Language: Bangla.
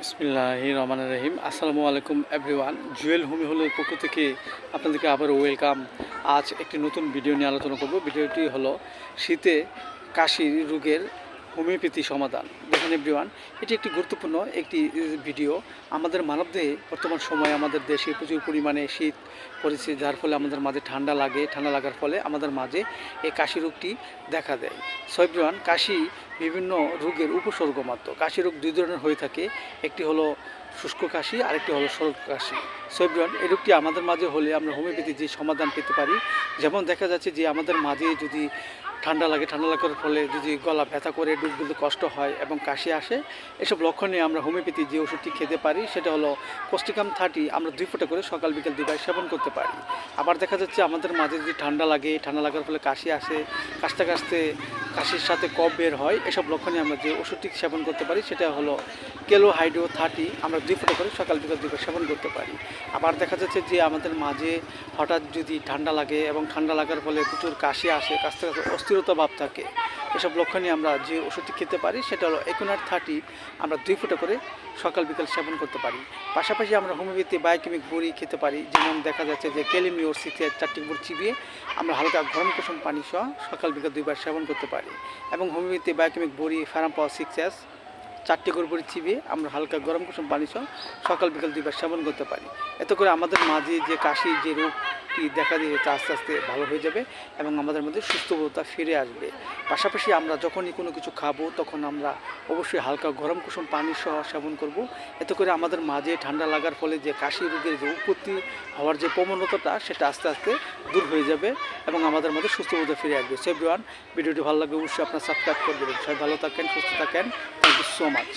বিসমিল্লাহ রহমান রহিম। আসসালামু আলাইকুম এভরিওয়ান জুয়েল হোমি হলের পক্ষ থেকে আপনাদেরকে আবার ওয়েলকাম আজ একটি নতুন ভিডিও নিয়ে আলোচনা করব। ভিডিওটি হলো শীতে কাশির রোগের হোমিওপ্যাথি সমাধান। দেখেন এভরিওয়ান এটি একটি গুরুত্বপূর্ণ একটি ভিডিও আমাদের মানবদেহে বর্তমান সময়ে আমাদের দেশে প্রচুর পরিমাণে শীত পড়েছে, যার ফলে আমাদের মাঝে ঠান্ডা লাগে, ঠান্ডা লাগার ফলে আমাদের মাঝে এই কাশি রোগটি দেখা দেয়। সো বিমান কাশি বিভিন্ন রোগের উপসর্গ মাত্র কাশি রোগ দুই ধরনের হয়ে থাকে। একটি হলো শুষ্ক কাশি, আরেকটি হলো সরল কাশি। সো এভরিওয়ান এই রোগটি আমাদের মাঝে হলে আমরা হোমিওপ্যাথি যে সমাধান পেতে পারি, যেমন দেখা যাচ্ছে যে আমাদের মাঝে যদি ঠান্ডা লাগে, ঠান্ডা লাগার ফলে যদি গলা ব্যথা করে ডুব দিতে কষ্ট হয় এবং কাশি আসে, এসব লক্ষণে আমরা হোমিওপ্যাথি যে ওষুধটি খেতে পারি, সেটা হলো কোস্টিকাম থার্টি, আমরা দুই ফোঁটা করে সকাল, বিকেল দুবার সেবন করতে পারি। আবার দেখা যাচ্ছে আমাদের মাঝে যদি ঠান্ডা লাগে, ঠান্ডা লাগার ফলে কাশি আসে, কাশতে কাশতে কাশির সাথে কফ বের হয়, এসব লক্ষণে আমরা যে ওষুধটি সেবন করতে পারি, সেটা হলো কেলো হাইড্রো থার্টি, আমরা দুই ফোঁটা করে সকাল বিকাল দুবার সেবন করতে পারি। আবার দেখা যাচ্ছে যে আমাদের মাঝে হঠাৎ যদি ঠান্ডা লাগে এবং ঠান্ডা লাগার ফলে প্রচুর কাশি আসে কাশতে কাশতে অস্থিরতা ভাব থাকে। এসব লক্ষণে আমরা যে ওষুধটি খেতে পারি, সেটা হলো একুনার থার্টি আমরা দুই ফোঁটা করে সকাল, বিকাল সেবন করতে পারি। পাশাপাশি আমরা হোমিওপ্যাথি বায়োকেমিক বড়ি খেতে পারি, যেমন দেখা যাচ্ছে যে ক্যালিমিওর সিক্সের চারটি গুড় চিবিয়ে আমরা হালকা গরম কুসুম পানি সহ সকাল, বিকাল দুইবার সেবন করতে পারি। এবং হোমিওপ্যাথি বায়োকেমিক বড়ি ফ্যারাম পাওয়ার সিক্স এস চারটি করে বড়ি চিবিয়ে আমরা হালকা গরম কুসুম পানি সহ সকাল, বিকাল দুইবার সেবন করতে পারি। এতে করে আমাদের মাঝে যে কাশি, যে দেখা দিয়েছে আস্তে আস্তে ভালো হয়ে যাবে এবং আমাদের মধ্যে সুস্থবোধতা ফিরে আসবে। পাশাপাশি আমরা যখনই কোনো কিছু খাব, তখন আমরা অবশ্যই হালকা গরম কুসুম পানি সহ সেবন করব। এতে করে আমাদের মাঝে ঠান্ডা লাগার ফলে যে কাশি রোগের যে উৎপত্তি হওয়ার যে প্রবণতাটা, সেটা আস্তে আস্তে দূর হয়ে যাবে এবং আমাদের মধ্যে সুস্থবোধতা ফিরে আসবে। সো ভিডিওটি ভালো লাগবে অবশ্যই আপনার সাবস্ক্রাইব করে দেবেন। সবাই ভালো থাকেন, সুস্থ থাকেন। Thank you so much